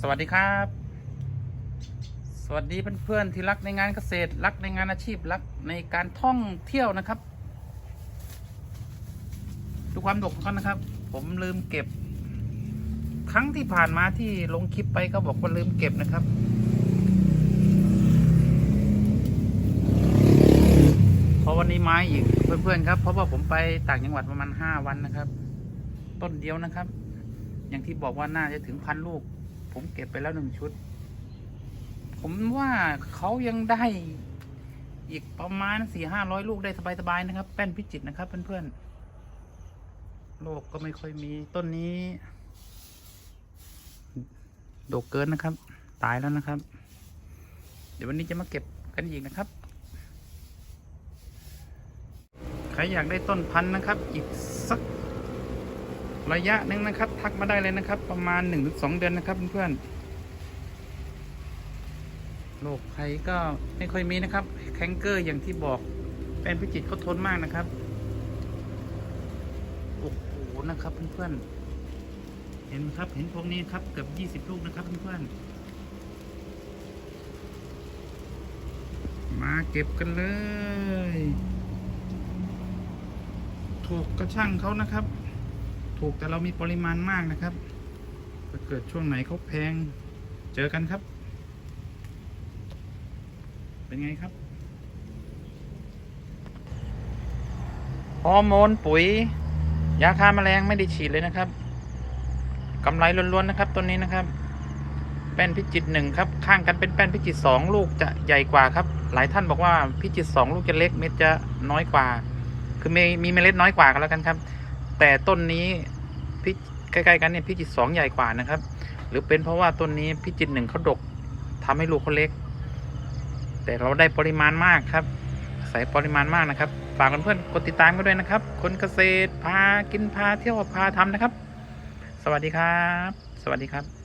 สวัสดีครับ สวัสดีเพื่อนๆที่รักในงานเกษตรรักในงานอาชีพรักในการท่องเที่ยวนะครับ ดูความดกของเขานะครับ ผมลืมเก็บ ครั้งที่ผ่านมาที่ลงคลิปไปก็บอกว่าลืมเก็บนะครับเพราะวันนี้ไม้อีกเพื่อนๆครับเพราะว่าผมไปต่างจังหวัดประมาณห้าวันนะครับ ต้นเดียวนะครับ อย่างที่บอกว่าน่าจะถึงพันลูก ผมเก็บไปแล้วหนึ่งชุด ผมว่าเขายังได้อีกประมาณสี่ห้าร้อยลูกได้สบายๆนะครับ แป้นพิจิตนะครับเพื่อนๆโลกก็ไม่ค่อยมีต้นนี้ โดกเกินนะครับ ตายแล้วนะครับ เดี๋ยววันนี้จะมาเก็บกันอีกนะครับใครอยากได้ต้นพันธุ์นะครับ อีกสัก ระยะหนึ่งนะครับ ทักมาได้เลยนะครับ ประมาณ1นถึงสเดือนนะครับเพื่อนๆโรคภัยก็ไม่ค่อยมีนะครับ แคนเกอร์อย่างที่บอกแป้นพิจิตเขาทนมากนะครับโอ้โหนะครับเพื่อนๆเห็นไหมครับ เห็นพวกนี้ครับเกือบ20 ลูกนะครับเพื่อนๆมาเก็บกันเลยถูกกระช่างเขานะครับ ถูกแต่เรามีปริมาณมากนะครับถ้าเกิดช่วงไหนเขาแพงเจอกันครับ เป็นไงครับฮอร์โมนปุ๋ย ยาฆ่าแมลงไม่ได้ฉีดเลยนะครับกำไรล้วนๆนะครับต้นนี้นะครับ แป้นพิจิตหนึ่งครับ ข้างกันเป็นแป้นพิจิตสองลูกจะใหญ่กว่าครับ หลายท่านบอกว่าพิจิตสองลูกจะเล็กเม็ดจะน้อยกว่า คือมีมีเมล็ดน้อยกว่ากันแล้วกันครับ แต่ต้นนี้พิใกล้ๆกันเนี่ยพิจิตสองใหญ่กว่านะครับ หรือเป็นเพราะว่าต้นนี้พิจิตหนึ่งเขาดกทำให้ลูกเขาเล็ก แต่เราได้ปริมาณมากครับใส่ปริมาณมากนะครับ ฝากเพื่อนๆกดติดตามกันด้วยนะครับ คนเกษตรพากินพาเที่ยวพาทำนะครับ สวัสดีครับ สวัสดีครับ